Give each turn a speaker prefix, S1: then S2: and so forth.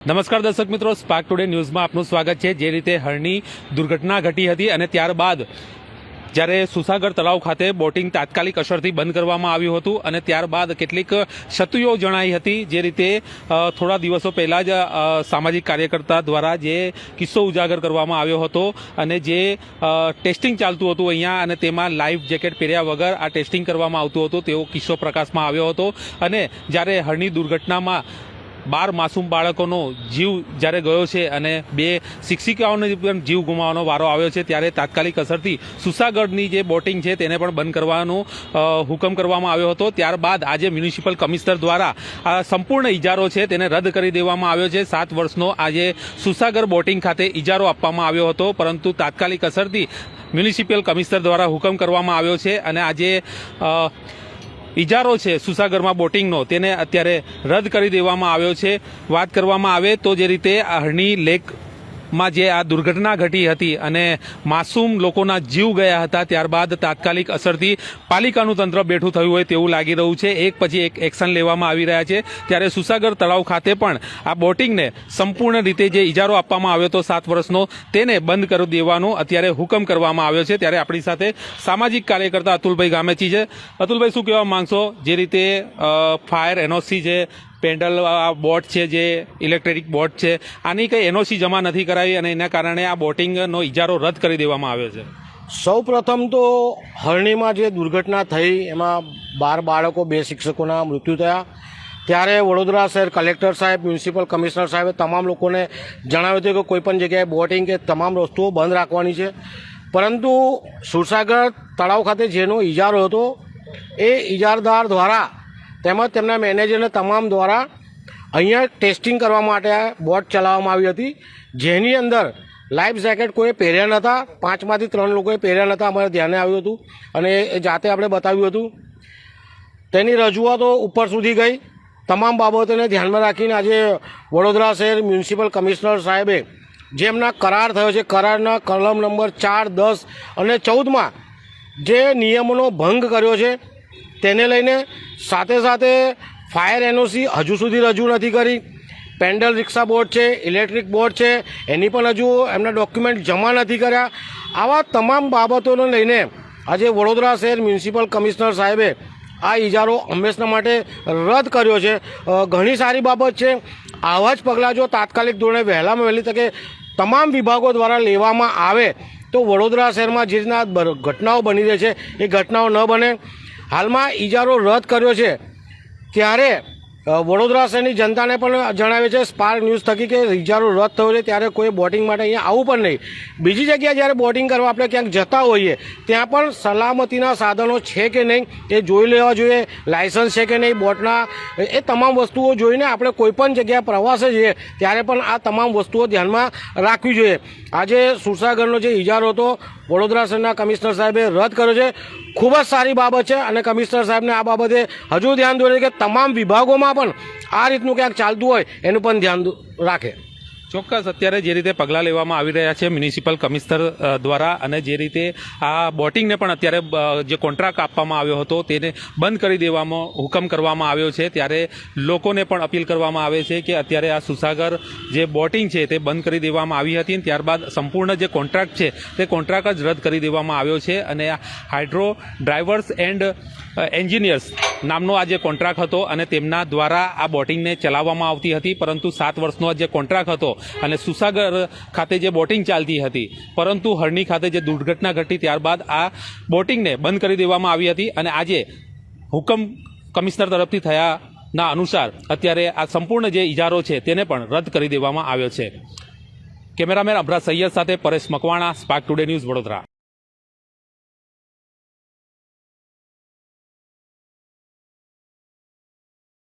S1: નમસ્કાર દર્શક મિત્રો સ્પાર્ક ટુડે ન્યૂઝમાં આપનું સ્વાગત છે. જે રીતે હળની દુર્ઘટના ઘટી હતી અને ત્યારબાદ જ્યારે સુસાગર તળાવ ખાતે બોટિંગ તાત્કાલિક અસરથી બંધ કરવામાં આવ્યું હતું અને ત્યારબાદ કેટલીક ક્ષતિઓ જણાઈ હતી. જે રીતે થોડા દિવસો પહેલાં જ સામાજિક કાર્યકર્તા દ્વારા જે કિસ્સો ઉજાગર કરવામાં આવ્યો હતો અને જે ટેસ્ટિંગ ચાલતું હતું અહીંયા અને તેમાં લાઈફ જેકેટ પહેર્યા વગર આ ટેસ્ટિંગ કરવામાં આવતું હતું. તેવો કિસ્સો પ્રકાશમાં આવ્યો હતો અને જ્યારે હળની દુર્ઘટનામાં બાર માસૂમ બાળકોનો જીવ જ્યારે ગયો છે અને બે શિક્ષિકાઓને પણ જીવ ગુમાવવાનો વારો આવ્યો છે, ત્યારે તાત્કાલિક અસરથી સુસાગઢની જે બોટિંગ છે તેને પણ બંધ કરવાનો હુકમ કરવામાં આવ્યો હતો. ત્યારબાદ આજે મ્યુનિસિપલ કમિશનર દ્વારા આ સંપૂર્ણ ઇજારો છે તેને રદ કરી દેવામાં આવ્યો છે. સાત વર્ષનો આજે સુસાગર બોટિંગ ખાતે ઇજારો આપવામાં આવ્યો હતો, પરંતુ તાત્કાલિક અસરથી મ્યુનિસિપલ કમિશનર દ્વારા હુકમ કરવામાં આવ્યો છે અને આજે ઇજારો છે સુસાગરમાં બોટિંગનો, તેને અત્યારે રદ કરી દેવામાં આવ્યો છે. વાત કરવામાં આવે તો જે રીતે હરણી લેકમાં જે આ દુર્ઘટના ઘટી હતી અને માસૂમ લોકોના જીવ ગયા હતા, ત્યારબાદ તાત્કાલિક અસરથી પાલિકાનું તંત્ર બેઠું થયું હોય તેવું લાગી રહ્યું છે. એક પછી એક એક્શન લેવામાં આવી રહ્યા છે. ત્યારે સુસાગર તળાવ ખાતે પણ આ બોટિંગને સંપૂર્ણ રીતે જે ઇજારો આપવામાં આવ્યો હતો સાત વર્ષનો, તેને બંધ કરી દેવાનો અત્યારે હુકમ કરવામાં આવ્યો છે. ત્યારે આપણી સાથે સામાજિક કાર્યકર્તા અતુલભાઈ ગામેચી છે. અતુલભાઈ, શું કહેવા માંગશો? જે રીતે ફાયર એનઓસી છે પેન્ડલ, આ બોટ છે જે, ઇલેક્ટ્રિક બોટ છે, આની કંઈ એનઓસી જમા નથી કરાવી અને એના કારણે આ બોટિંગનો ઇજારો રદ કરી દેવામાં આવ્યો છે.
S2: સૌ તો હરણીમાં જે દુર્ઘટના થઈ, એમાં બાર બાળકો, બે શિક્ષકોના મૃત્યુ થયા. ત્યારે વડોદરા શહેર કલેક્ટર સાહેબ, મ્યુનિસિપલ કમિશનર સાહેબે તમામ લોકોને જણાવ્યું હતું કે કોઈપણ જગ્યાએ બોટિંગ કે તમામ વસ્તુઓ બંધ રાખવાની છે. પરંતુ સુરસાગર તળાવ ખાતે જેનો ઇજારો હતો, એ ઇજારદાર દ્વારા તેમજ તેમના મેનેજરને તમામ દ્વારા અહીંયા ટેસ્ટિંગ કરવા માટે આ બોટ ચલાવવામાં આવી હતી. જેની અંદર લાઈફ જેકેટ કોઈ પહેર્યા નહોતા પાંચમાંથી ત્રણ લોકોએ પહેર્યા નહોતા અમારે ધ્યાને આવ્યું હતું. અને એ જાતે આપણે બતાવ્યું હતું. તેની રજૂઆતો ઉપર સુધી ગઈ. તમામ બાબતોને ધ્યાનમાં રાખીને આજે વડોદરા શહેર મ્યુનિસિપલ કમિશનર સાહેબે જેમના કરાર થયો છે, કરારના કલમ નંબર ચાર, દસ અને ચૌદમાં જે નિયમોનો ભંગ કર્યો છે તેને લઈને સાથે સાથે ફાયર એનઓસી હજુ સુધી રજૂ નથી કરી. પેન્ડલ રિક્ષા બોર્ડ છે, ઇલેક્ટ્રિક બોર્ડ છે, એની પણ હજુ એમના ડોક્યુમેન્ટ જમા નથી કર્યા. આવા તમામ બાબતોને લઈને આજે વડોદરા શહેર મ્યુનિસિપલ કમિશનર સાહેબે આ ઇજારો હંમેશના માટે રદ કર્યો છે. ઘણી સારી બાબત છે. આવા જ પગલાં જો તાત્કાલિક ધોરણે વહેલામાં વહેલી તકે તમામ વિભાગો દ્વારા લેવામાં આવે તો વડોદરા શહેરમાં જે રીતના ઘટનાઓ બની રહી છે, એ ઘટનાઓ ન બને. હાલમાં ઇજારો રદ કર્યો છે. ત્યારે વડોદરા શહેરની જનતાને પણ જણાવે છે, સ્પાર્ક ન્યૂઝ થકી કે ઇજારો રદ થયો છે, ત્યારે કોઈ બોટિંગ માટે અહીંયા આવવું પણ નહીં. બીજી જગ્યાએ જ્યારે બોટિંગ કરવા આપણે ક્યાંક જતા હોઈએ, ત્યાં પણ સલામતીના સાધનો છે કે નહીં એ જોઈ લેવા જોઈએ, લાયસન્સ છે કે નહીં, બોટના, એ તમામ વસ્તુઓ જોઈને આપણે કોઈપણ જગ્યાએ પ્રવાસે જઈએ, ત્યારે પણ આ તમામ વસ્તુઓ ધ્યાનમાં રાખવી જોઈએ. આજે સુરસાગરનો જે ઇજારો હતો વડોદરા શહેરના કમિશનર સાહેબે રદ કર્યો છે. ખૂબ જ સારી બાબત છે અને કમિશનર સાહેબને આ બાબતે હજુ ધ્યાન દોરે કે તમામ વિભાગોમાં પણ આ રીતનું ક્યાંક ચાલતું હોય એનું પણ ધ્યાન રાખે.
S1: ચોક્કસ, અત્યારે જે રીતે પગલાં લેવામાં આવી રહ્યા છે મ્યુનિસિપલ કમિશનર દ્વારા અને જે રીતે આ બોટિંગને પણ અત્યારે જે કોન્ટ્રાક્ટ આપવામાં આવ્યો હતો તેને બંધ કરી દેવામાં, હુકમ કરવામાં આવ્યો છે. ત્યારે લોકોને પણ અપીલ કરવામાં આવે છે કે અત્યારે આ સુસાગર જે બોટિંગ છે તે બંધ કરી દેવામાં આવી હતી અને ત્યારબાદ સંપૂર્ણ જે કોન્ટ્રાક્ટ છે તે કોન્ટ્રાક્ટ જ રદ કરી દેવામાં આવ્યો છે. અને હાઇડ્રો ડ્રાઈવર્સ એન્ડ એન્જિનિયર્સ નામનો આ જે કોન્ટ્રાક્ટ હતો અને તેમના દ્વારા આ બોટિંગને ચલાવવામાં આવતી હતી, પરંતુ સાત વર્ષનો જે કોન્ટ્રાક્ટ હતો અને સુસાગર ખાતે જે બોટિંગ ચાલતી હતી, પરંતુ હરણી ખાતે જે દુર્ઘટના ઘટી ત્યારબાદ આ બોટિંગને બંધ કરી દેવામાં આવી હતી અને આજે હુકમ કમિશનર તરફથી થયાના અનુસાર અત્યારે આ સંપૂર્ણ જે ઇજારો છે તેને પણ રદ કરી દેવામાં આવ્યો છે. કેમેરામેન અભરા સૈયદ સાથે Paresh Makwana Spark Today News Vadodara.